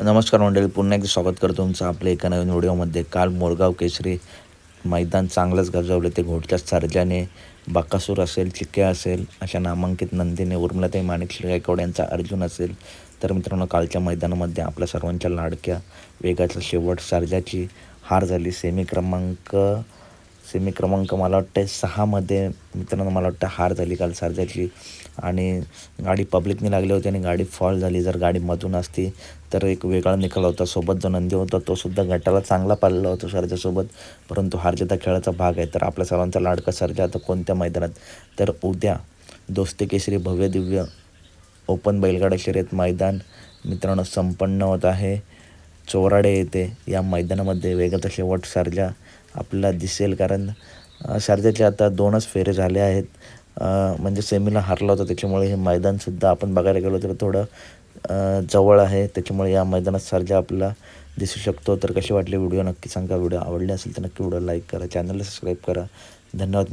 नमस्कार मंडळी पुन्हा एकदा स्वागत करतो तुमचं आपल्या एका नवीन व्हिडिओमध्ये. काल मोरगाव केसरी मैदान चांगलंच गजावलं ते घोटच्या सर्जाने बाकासूर असेल चिक्क्या असेल अशा नामांकित नंदीने उर्मिलाताई माणिक गायकवाड यांचा अर्जुन असेल. तर मित्रांनो कालच्या मैदानामध्ये आपल्या सर्वांच्या लाडक्या वेगाचा शेवट सर्जाची हार झाली. सेमी क्रमांक सेमी क्रमांक मला वाटतं सहामध्ये मित्रांनो मला वाटतं हार झाली काल सर्जाची आणि गाडी पब्लिकने लागली होती आणि गाडी फॉल झाली. जर गाडी मधून असती तर एक वेगळा निकाल होता. सोबत जो नंदी होता तो सुद्धा गटाला चांगला पाळला होता सरजासोबत परंतु हारजिता खेळाचा भाग आहे. तर आपल्या सर्वांचा लाडका सरजा आता कोणत्या मैदानात? तर उद्या दोस्ती केसरी भव्य दिव्य ओपन बैलगाडा शर्यत मैदान मित्रांनो संपन्न होत आहे. चोराडे येते. या मैदानामध्ये वेगाचा शेवट सर्जा आपल्याला दिसेल. कारण अ, सर्जाचे आता दोनच फेरे झाले आहेत. म्हणजे सेमीला हारला होता. त्याच्यामुळे हे मैदानसुद्धा आपण बघायला गेलो तर थोडं जवळ आहे. त्याच्यामुळे या मैदानात सर्जा आपल्याला दिसू शकतो. तर कशी वाटली व्हिडिओ? नक्की सांगा. व्हिडिओ आवडले असेल तर नक्की व्हिडिओ लाईक करा. चॅनलला सबस्क्राईब करा. धन्यवाद